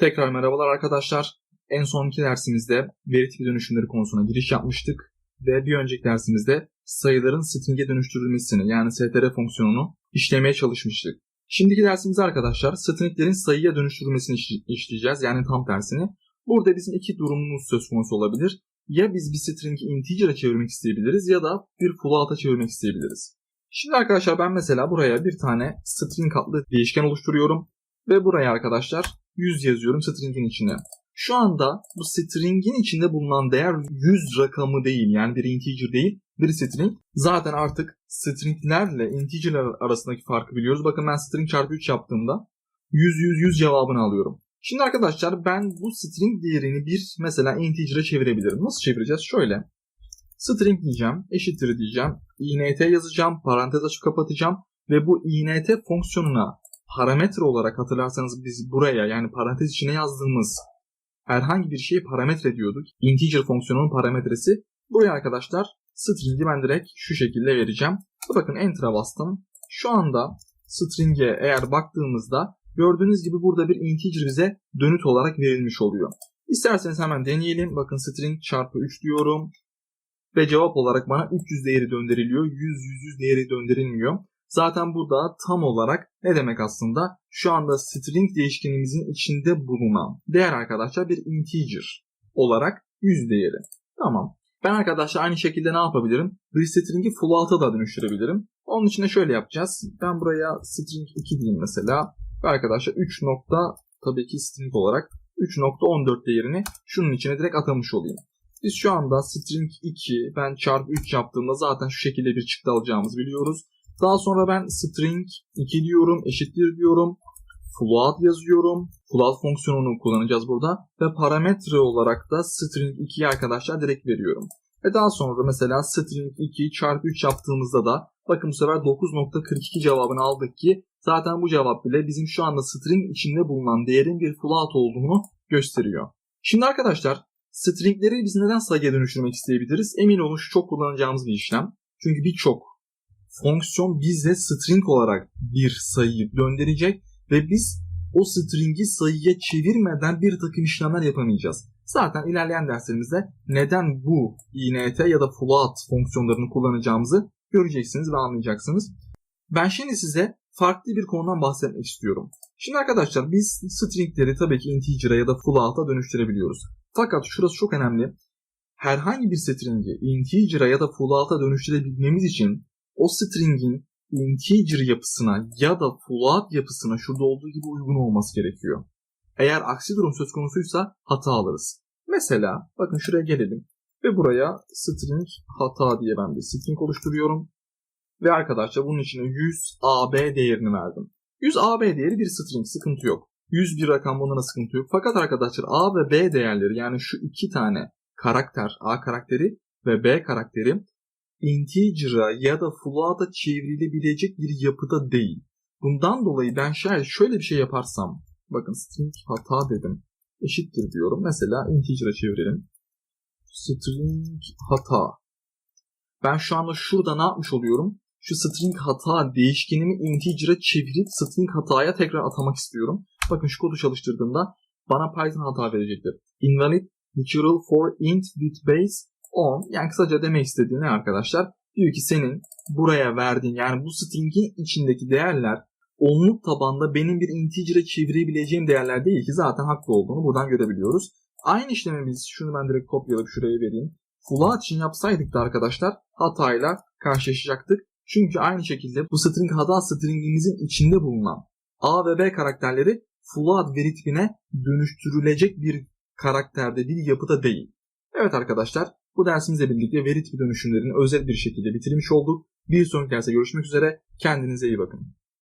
Tekrar merhabalar arkadaşlar. En sonki dersimizde veri tipi dönüşümleri konusuna giriş yapmıştık ve bir önceki dersimizde sayıların string'e dönüştürülmesini yani str fonksiyonunu işlemeye çalışmıştık. Şimdiki dersimizde arkadaşlar stringlerin sayıya dönüştürülmesini iş- işleyeceğiz yani tam tersini. Burada bizim iki durumumuz söz konusu olabilir. Ya biz bir string'i integer'a çevirmek isteyebiliriz ya da bir float'a çevirmek isteyebiliriz. Şimdi arkadaşlar ben mesela buraya bir tane string adlı değişken oluşturuyorum ve buraya arkadaşlar 100 yazıyorum string'in içine. Şu anda bu string'in içinde bulunan değer 100 rakamı değil yani bir integer değil bir string. Zaten artık stringlerle integerler arasındaki farkı biliyoruz. Bakın ben string çarpı 3 yaptığımda 100 100 100 cevabını alıyorum. Şimdi arkadaşlar ben bu string değerini bir mesela integer'a çevirebilirim. Nasıl çevireceğiz? Şöyle. String diyeceğim, eşittir diyeceğim, int yazacağım, parantez açıp kapatacağım ve bu int fonksiyonuna parametre olarak hatırlarsanız biz buraya yani parantez içine yazdığımız herhangi bir şeyi parametre diyorduk. Integer fonksiyonunun parametresi. Buraya arkadaşlar string'i ben direkt şu şekilde vereceğim. Bakın enter'a bastım. Şu anda string'e eğer baktığımızda gördüğünüz gibi burada bir integer bize dönüt olarak verilmiş oluyor. İsterseniz hemen deneyelim. Bakın string çarpı 3 diyorum. Ve cevap olarak bana 300 değeri döndürülüyor. 100 100 100 değeri döndürülmüyor. Zaten burada tam olarak ne demek aslında? Şu anda string değişkenimizin içinde bulunan değer arkadaşlar bir integer olarak 100 değeri. Tamam. Ben arkadaşlar aynı şekilde ne yapabilirim? Bir string'i float'a da dönüştürebilirim. Onun için de şöyle yapacağız. Ben buraya string 2 diyeyim mesela. Ve arkadaşlar 3 nokta tabii ki string olarak 3.14 değerini şunun içine direkt atamış olayım. Biz şu anda string 2 ben çarpı 3 yaptığımda zaten şu şekilde bir çıktı alacağımızı biliyoruz. Daha sonra ben string 2 diyorum, eşittir diyorum. Float yazıyorum. Float fonksiyonunu kullanacağız burada. Ve parametre olarak da string 2'yi arkadaşlar direkt veriyorum. Ve daha sonra mesela string 2 çarpı 3 yaptığımızda da bakın bu sefer 9.42 cevabını aldık ki zaten bu cevap bile bizim şu anda string içinde bulunan değerin bir float olduğunu gösteriyor. Şimdi arkadaşlar stringleri biz neden sayıya dönüştürmek isteyebiliriz? Emin olun şu çok kullanacağımız bir işlem. Çünkü birçok fonksiyon bize string olarak bir sayıyı döndürecek ve biz o string'i sayıya çevirmeden bir takım işlemler yapamayacağız. Zaten ilerleyen derslerimizde neden bu int ya da float fonksiyonlarını kullanacağımızı göreceksiniz ve anlayacaksınız. Ben şimdi size farklı bir konudan bahsetmek istiyorum. Şimdi arkadaşlar biz stringleri tabii ki integer'a ya da float'a dönüştürebiliyoruz. Fakat şurası çok önemli. Herhangi bir string'i integer'a ya da float'a dönüştürebilmemiz için o string'in integer yapısına ya da float yapısına şurada olduğu gibi uygun olması gerekiyor. Eğer aksi durum söz konusuysa hata alırız. Mesela bakın şuraya gelelim ve buraya string hata diye ben bir string oluşturuyorum. Ve arkadaşlar bunun içine 100 AB değerini verdim. 100 AB değeri bir string sıkıntı yok. 100 bir rakam bunlara sıkıntı yok. Fakat arkadaşlar A ve B değerleri yani şu iki tane karakter A karakteri ve B karakteri integer'a ya da float'a çevrilebilecek bir yapıda değil. Bundan dolayı ben şayet şöyle bir şey yaparsam, bakın string hata dedim, eşittir diyorum. Mesela integer'a çevirelim. String hata. Ben şu anda şurada ne yapmış oluyorum? Şu string hata değişkenimi integer'a çevirip string hataya tekrar atamak istiyorum. Bakın şu kodu çalıştırdığımda bana Python hata verecektir. Invalid natural for int with base 10 yani kısaca demek istediği ne arkadaşlar? Diyor ki senin buraya verdiğin yani bu string'in içindeki değerler onluk tabanda benim bir integer'e çevirebileceğim değerler değil ki zaten haklı olduğunu buradan görebiliyoruz. Aynı işlemi biz şunu ben direkt kopyalayıp şuraya vereyim. Float için yapsaydık da arkadaşlar hatayla karşılaşacaktık. Çünkü aynı şekilde bu string hata stringimizin içinde bulunan A ve B karakterleri float veri tipine dönüştürülecek bir karakterde bir yapıda değil. Evet arkadaşlar bu dersimizle birlikte veri tipi dönüşümlerini özel bir şekilde bitirmiş olduk. Bir sonraki derste görüşmek üzere. Kendinize iyi bakın.